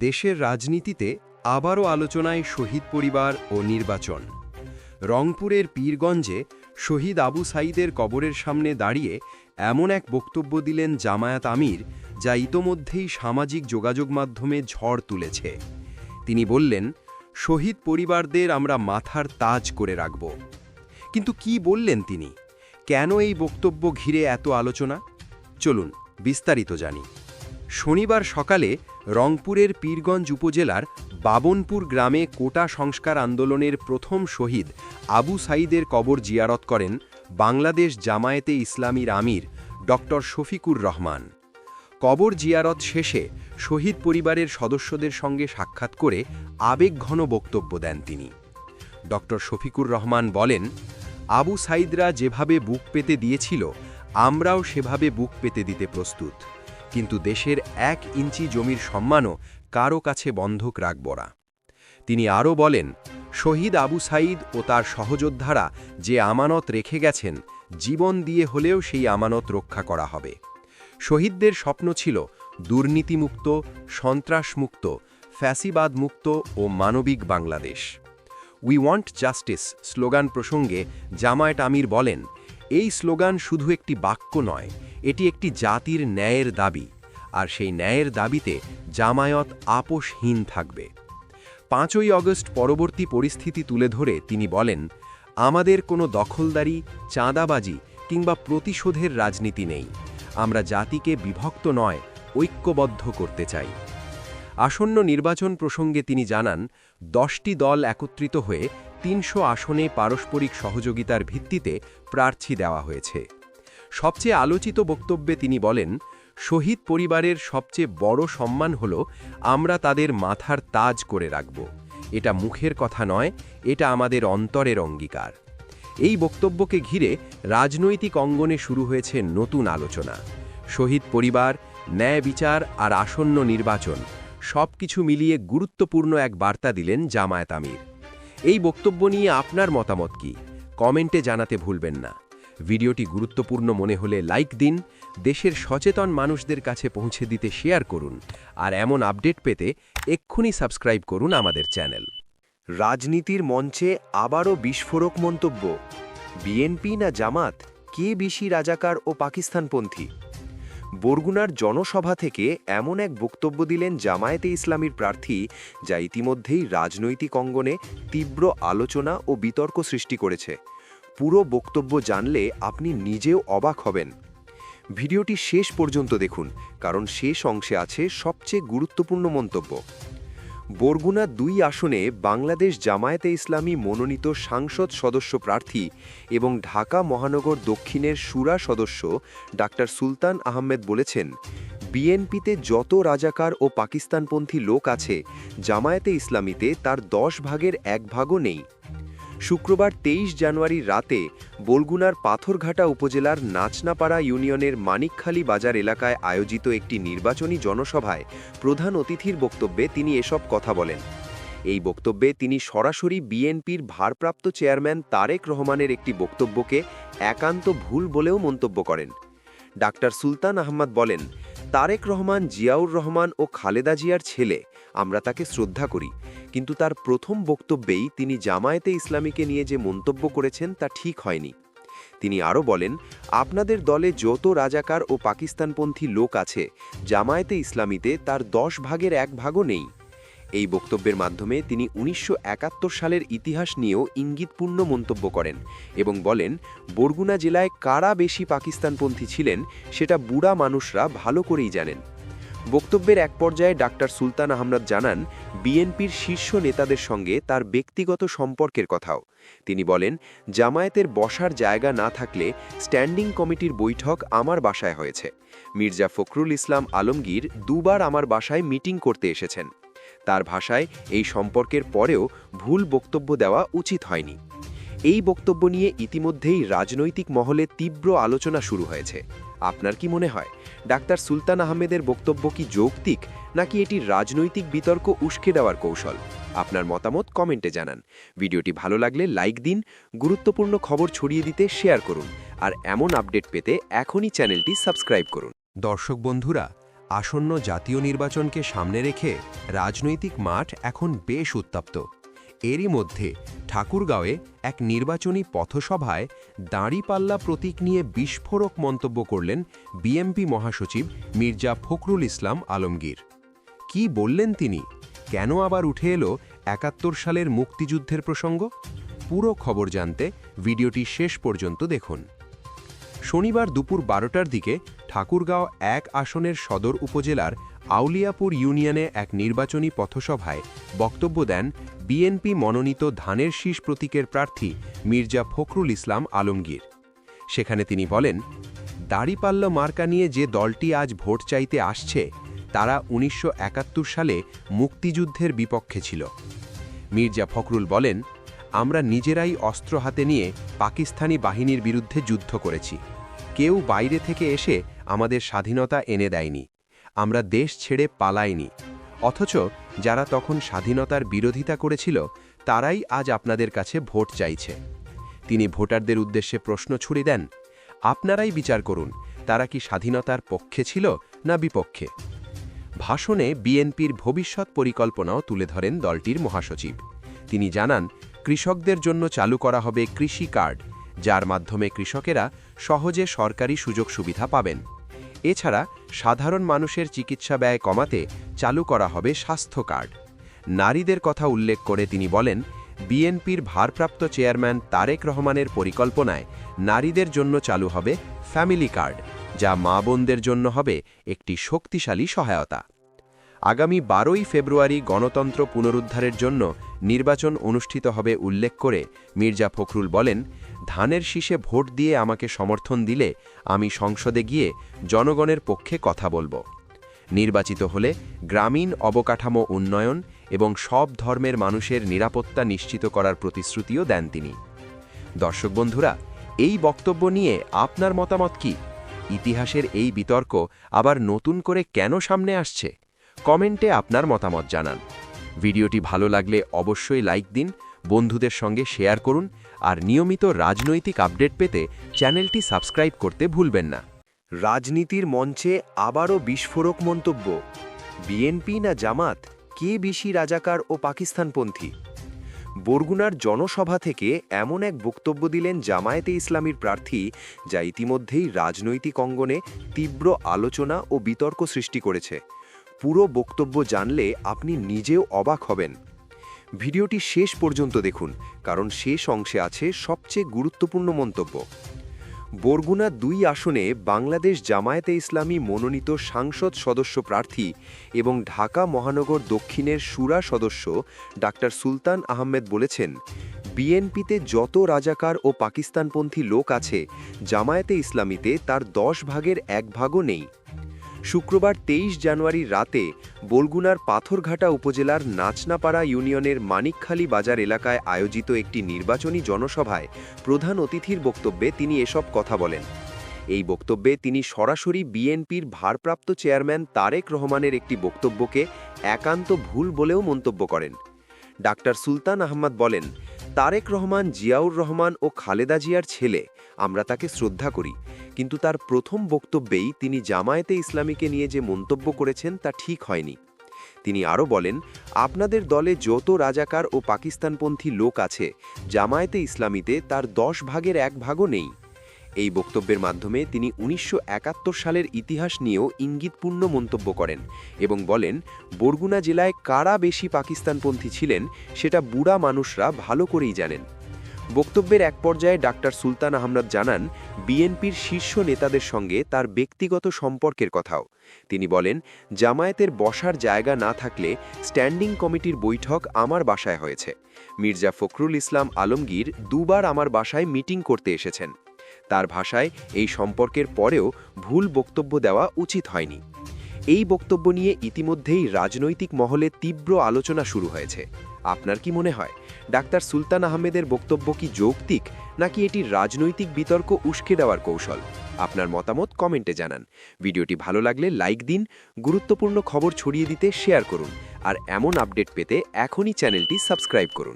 দেশের রাজনীতিতে আবারও আলোচনায় শহীদ পরিবার ও নির্বাচন। রংপুরের পীরগঞ্জে শহীদ আবু সাইদের কবরের সামনে দাঁড়িয়ে এমন এক বক্তব্য দিলেন জামায়াত আমির, যা ইতোমধ্যেই সামাজিক যোগাযোগ মাধ্যমে ঝড় তুলেছে। তিনি বললেন, শহীদ পরিবারদের আমরা মাথার তাজ করে রাখব। কিন্তু কি বললেন তিনি? কেন এই বক্তব্য ঘিরে এত আলোচনা? চলুন বিস্তারিত জানি। শনিবার সকালে রংপুরের পীরগঞ্জ উপজেলার বাবনপুর গ্রামে কোটা সংস্কার আন্দোলনের প্রথম শহীদ আবু সাইদের কবর জিয়ারত করেন বাংলাদেশ জামায়াতে ইসলামীর আমির ড শফিকুর রহমান। কবর জিয়ারত শেষে শহীদ পরিবারের সদস্যদের সঙ্গে সাক্ষাৎ করে আবেগঘন বক্তব্য দেন তিনি। ড শফিকুর রহমান বলেন, আবু সাইদরা যেভাবে বুক পেতে দিয়েছিল, আমরাও সেভাবে বুক পেতে দিতে প্রস্তুত। কিন্তু দেশের এক ইঞ্চি জমির সম্মানও কারও কাছে বন্ধক রাখব না তিনি আরও বলেন, শহীদ আবু সাইদ ও তার সহযোদ্ধারা যে আমানত রেখে গেছেন, জীবন দিয়ে হলেও সেই আমানত রক্ষা করা হবে। শহীদদের স্বপ্ন ছিল দুর্নীতিমুক্ত, সন্ত্রাসমুক্ত, ফ্যাসিবাদমুক্ত ও মানবিক Bangladesh. We want justice slogan প্রসঙ্গে জামায়াত আমির বলেন এই স্লোগান শুধু একটি বাক্য নয়, এটি একটি জাতির ন্যায়ের দাবি, আর সেই ন্যায়ের দাবিতে জামায়াত আপোষহীন থাকবে। পাঁচই অগস্ট পরবর্তী পরিস্থিতি তুলে ধরে তিনি বলেন, আমাদের কোনো দখলদারি, চাঁদাবাজি কিংবা প্রতিশোধের রাজনীতি নেই। আমরা জাতিকে বিভক্ত নয়, ঐক্যবদ্ধ করতে চাই। আসন্ন নির্বাচন প্রসঙ্গে তিনি জানান, দশটি দল একত্রিত হয়ে তিনশো আসনে পারস্পরিক সহযোগিতার ভিত্তিতে প্রার্থী দেওয়া হয়েছে। সবচেয়ে আলোচিত বক্তব্যে তিনি বলেন, শহীদ পরিবারের সবচেয়ে বড় সম্মান হল, আমরা তাদের মাথার তাজ করে রাখব। এটা মুখের কথা নয়, এটা আমাদের অন্তরের অঙ্গীকার। এই বক্তব্যকে ঘিরে রাজনৈতিক অঙ্গনে শুরু হয়েছে নতুন আলোচনা। শহীদ পরিবার, ন্যায় বিচার আর আসন্ন নির্বাচন সব কিছু মিলিয়ে গুরুত্বপূর্ণ এক বার্তা দিলেন জামায়াত আমির। এই বক্তব্য নিয়ে আপনার মতামত কি? কমেন্টে জানাতে ভুলবেন না। ভিডিওটি গুরুত্বপূর্ণ মনে হলে লাইক দিন, দেশের সচেতন মানুষদের কাছে পৌঁছে দিতে শেয়ার করুন, আর এমন আপডেট পেতে এক্ষুনি সাবস্ক্রাইব করুন আমাদের চ্যানেল। রাজনীতির মঞ্চে আবারও বিস্ফোরক মন্তব্য। বিএনপি না জামাত? কে বেশি রাজাকার ও পাকিস্তানপন্থী? বরগুনার জনসভা থেকে এমন এক বক্তব্য দিলেন জামায়াতে ইসলামীর প্রার্থী, যা ইতিমধ্যেই রাজনৈতিক অঙ্গনে তীব্র আলোচনা ও বিতর্ক সৃষ্টি করেছে। পুরো বক্তব্য জানলে আপনি নিজেও অবাক হবেন। ভিডিওটি শেষ পর্যন্ত দেখুন, কারণ শেষ অংশে আছে সবচেয়ে গুরুত্বপূর্ণ মন্তব্য। বরগুনা দুই আসনে বাংলাদেশ জামায়াতে ইসলামী মনোনীত সাংসদ সদস্য প্রার্থী এবং ঢাকা মহানগর দক্ষিণের সুরা সদস্য ডাক্তার সুলতান আহমেদ বলেছেন, বিএনপিতে যত রাজাকার ও পাকিস্তানপন্থী লোক আছে, জামায়াতে ইসলামীতে তার দশ ভাগের এক ভাগও নেই। শুক্রবার তেইশ জানুয়ারির রাতে বলগুনার পাথরঘাটা উপজেলার নাচনাপাড়া ইউনিয়নের মানিকখালী বাজার এলাকায় আয়োজিত একটি নির্বাচনী জনসভায় প্রধান অতিথির বক্তব্যে তিনি এসব কথা বলেন। এই বক্তব্যে তিনি সরাসরি বিএনপির ভারপ্রাপ্ত চেয়ারম্যান তারেক রহমানের একটি বক্তব্যকে একান্ত ভুল বলেও মন্তব্য করেন। ডাক্তার সুলতান আহমদ বলেন, তারেক রহমান, জিয়াউর রহমান ও খালেদা জিয়ার ছেলে, আমরা তাকে শ্রদ্ধা করি। কিন্তু তার প্রথম বক্তব্যেই তিনি জামায়াতে ইসলামীকে নিয়ে যে মন্তব্য করেছেন তা ঠিক হয়নি। তিনি আরও বলেন, আপনাদের দলে যত রাজাকার ও পাকিস্তানপন্থী লোক আছে, জামায়াতে ইসলামীতে তার দশ ভাগের এক ভাগও নেই। এই বক্তব্যের মাধ্যমে তিনি উনিশশো একাত্তর সালের ইতিহাস নিয়েও ইঙ্গিতপূর্ণ মন্তব্য করেন এবং বলেন, বরগুনা জেলায় কারা বেশি পাকিস্তানপন্থী ছিলেন, সেটা বুড়া মানুষরা ভালো করেই জানেন। বক্তব্যের এক পর্যায়ে ডাক্তার সুলতান আহমদ জানান, বিএনপির শীর্ষ নেতাদের সঙ্গে তার ব্যক্তিগত সম্পর্কের কথাও। তিনি বলেন, জামায়াতের বসার জায়গা না থাকলে স্ট্যান্ডিং কমিটির বৈঠক আমার বাসায় হয়েছে। মির্জা ফখরুল ইসলাম আলমগীর দুবার আমার বাসায় মিটিং করতে এসেছেন। তার ভাষায় এই সম্পর্কের পরেও ভুল বক্তব্য দেওয়া উচিত হয়নি। এই বক্তব্য নিয়ে ইতিমধ্যেই রাজনৈতিক মহলে তীব্র আলোচনা শুরু হয়েছে। আপনার কি মনে হয়? ডাক্তার সুলতান আহমেদের বক্তব্য কি যৌক্তিক, নাকি এটি রাজনৈতিক বিতর্ক উস্কে দেওয়ার কৌশল? আপনার মতামত কমেন্টে জানান। ভিডিওটি ভালো লাগলে লাইক দিন, গুরুত্বপূর্ণ খবর ছড়িয়ে দিতে শেয়ার করুন, আর এমন আপডেট পেতে এখনই চ্যানেলটি সাবস্ক্রাইব করুন। দর্শক বন্ধুরা, আসন্ন জাতীয় নির্বাচনকে সামনে রেখে রাজনৈতিক মাঠ এখন বেশ উত্তপ্ত। এরই মধ্যে ঠাকুরগাঁওয়ে এক নির্বাচনী পথসভায় দাঁড়িপাল্লা প্রতীক নিয়ে বিস্ফোরক মন্তব্য করলেন বিএমপি মহাসচিব মির্জা ফখরুল ইসলাম আলমগীর। কি বললেন তিনি? কেন আবার উঠে এলো একাত্তর সালের মুক্তিযুদ্ধের প্রসঙ্গ? পুরো খবর জানতে ভিডিওটি শেষ পর্যন্ত দেখুন। শনিবার দুপুর বারোটার দিকে ঠাকুরগাঁও এক আসনের সদর উপজেলার আউলিয়াপুর ইউনিয়নে এক নির্বাচনী পথসভায় বক্তব্য দেন বিএনপি মনোনীত ধানের শীষ প্রতীকের প্রার্থী মির্জা ফখরুল ইসলাম আলমগীর। সেখানে তিনি বলেন, দাড়িপাল্লা মার্কা নিয়ে যে দলটি আজ ভোট চাইতে আসছে, তারা উনিশশো একাত্তর সালে মুক্তিযুদ্ধের বিপক্ষে ছিল। মির্জা ফখরুল বলেন, আমরা নিজেরাই অস্ত্র হাতে নিয়ে পাকিস্তানি বাহিনীর বিরুদ্ধে যুদ্ধ করেছি। কেউ বাইরে থেকে এসে আমাদের স্বাধীনতা এনে দেয়নি। আমরা দেশ ছেড়ে পালাইনি। অথচ যারা তখন স্বাধীনতার বিরোধিতা করেছিল, তারাই আজ আপনাদের কাছে ভোট চাইছে। তিনি ভোটারদের উদ্দেশ্যে প্রশ্ন ছুড়ে দেন, আপনারাই বিচার করুন, তারা কি স্বাধীনতার পক্ষে ছিল না বিপক্ষে? ভাষণে বিএনপির ভবিষ্যৎ পরিকল্পনাও তুলে ধরেন দলটির মহাসচিব। তিনি জানান, কৃষকদের জন্য চালু করা হবে কৃষি কার্ড, যার মাধ্যমে কৃষকেরা সহজে সরকারি সুযোগ সুবিধা পাবেন। এছাড়া সাধারণ মানুষের চিকিৎসা ব্যয় কমাতে চালু করা হবে স্বাস্থ্য কার্ড। নারীদের কথা উল্লেখ করে তিনি বলেন, বিএনপির ভারপ্রাপ্ত চেয়ারম্যান তারেক রহমানের পরিকল্পনায় নারীদের জন্য চালু হবে ফ্যামিলি কার্ড, যা মা বোনদের জন্য হবে একটি শক্তিশালী সহায়তা। আগামী বারোই ফেব্রুয়ারি গণতন্ত্র পুনরুদ্ধারের জন্য নির্বাচন অনুষ্ঠিত হবে উল্লেখ করে মির্জা ফখরুল বলেন, ধানের শীষে ভোট দিয়ে আমাকে সমর্থন দিলে আমি সংসদে গিয়ে জনগণের পক্ষে কথা বলব। নির্বাচিত হলে গ্রামীণ অবকাঠামো উন্নয়ন এবং সব ধর্মের মানুষের নিরাপত্তা নিশ্চিত করার প্রতিশ্রুতিও দেন তিনি। দর্শক বন্ধুরা, এই বক্তব্য নিয়ে আপনার মতামত কি? ইতিহাসের এই বিতর্ক আবার নতুন করে কেন সামনে আসছে? কমেন্টে আপনার মতামত জানান। ভিডিওটি ভালো লাগলে অবশ্যই লাইক দিন, বন্ধুদের সঙ্গে শেয়ার করুন, আর নিয়মিত রাজনৈতিক আপডেট পেতে চ্যানেলটি সাবস্ক্রাইব করতে ভুলবেন না। রাজনীতির মঞ্চে আবারও বিস্ফোরক মন্তব্য। বিএনপি না জামাত? কে বেশি রাজাকার ও পাকিস্তানপন্থী? বরগুনার জনসভা থেকে এমন এক বক্তব্য দিলেন জামায়াতে ইসলামীর প্রার্থী, যা ইতিমধ্যেই রাজনৈতিক অঙ্গনে তীব্র আলোচনা ও বিতর্ক সৃষ্টি করেছে। পুরো বক্তব্য জানলে আপনি নিজেও অবাক হবেন। ভিডিওটি শেষ পর্যন্ত দেখুন, কারণ শেষ অংশে আছে সবচেয়ে গুরুত্বপূর্ণ মন্তব্য। বরগুনা দুই আসনে বাংলাদেশ জামায়াতে ইসলামী মনোনীত সাংসদ সদস্য প্রার্থী এবং ঢাকা মহানগর দক্ষিণের সুরা সদস্য ডাক্তার সুলতান আহমেদ বলেছেন, বিএনপিতে যত রাজাকার ও পাকিস্তানপন্থী লোক আছে, জামায়াতে ইসলামীতে তার দশ ভাগের এক ভাগও নেই। শুক্রবার তেইশ জানুয়ারি রাতে বলগুনার পাথরঘাটা উপজেলার নাচনাপাড়া ইউনিয়নের মানিকখালী বাজার এলাকায় আয়োজিত একটি নির্বাচনী জনসভায় প্রধান অতিথির বক্তব্যে তিনি এসব কথা বলেন। এই বক্তব্যে তিনি সরাসরি বিএনপির ভারপ্রাপ্ত চেয়ারম্যান তারেক রহমানের একটি বক্তব্যকে একান্ত ভুল বলেও মন্তব্য করেন। ডাক্তার সুলতান আহমদ বলেন, তারেক রহমান, জিয়াউর রহমান ও খালেদা জিয়ার ছেলে, আমরা তাকে শ্রদ্ধা করি। কিন্তু তার প্রথম বক্তব্যেই তিনি জামায়াতে ইসলামীকে নিয়ে যে মন্তব্য করেছেন তা ঠিক হয়নি। তিনি আরও বলেন, আপনাদের দলে যত রাজাকার ও পাকিস্তানপন্থী লোক আছে, জামায়াতে ইসলামীতে তার দশ ভাগের এক ভাগও নেই। এই বক্তব্যের মাধ্যমে তিনি উনিশশো একাত্তর সালের ইতিহাস নিয়েও ইঙ্গিতপূর্ণ মন্তব্য করেন এবং বলেন, বরগুনা জেলায় কারা বেশি পাকিস্তানপন্থী ছিলেন, সেটা বুড়া মানুষরা ভালো করেই জানেন। বক্তব্যের এক পর্যায়ে ডাক্তার সুলতান আহমদ জানান, বিএনপির শীর্ষ নেতাদের সঙ্গে তার ব্যক্তিগত সম্পর্কের কথাও। তিনি বলেন, জামায়াতের বসার জায়গা না থাকলে স্ট্যান্ডিং কমিটির বৈঠক আমার বাসায় হয়েছে। মির্জা ফখরুল ইসলাম আলমগীর দুবার আমার বাসায় মিটিং করতে এসেছেন। তার ভাষায় এই সম্পর্কের পরেও ভুল বক্তব্য দেওয়া উচিত হয়নি। এই বক্তব্য নিয়ে ইতিমধ্যেই রাজনৈতিক মহলে তীব্র আলোচনা শুরু হয়েছে। আপনার কি মনে হয়, ডাক্তার সুলতান আহমেদের বক্তব্য কি যৌক্তিক, নাকি এটি রাজনৈতিক বিতর্ক উস্কে দেওয়ার কৌশল? আপনার মতামত কমেন্টে জানান। ভিডিওটি ভালো লাগলে লাইক দিন, গুরুত্বপূর্ণ খবর ছড়িয়ে দিতে শেয়ার করুন, আর এমন আপডেট পেতে এখনই চ্যানেলটি সাবস্ক্রাইব করুন।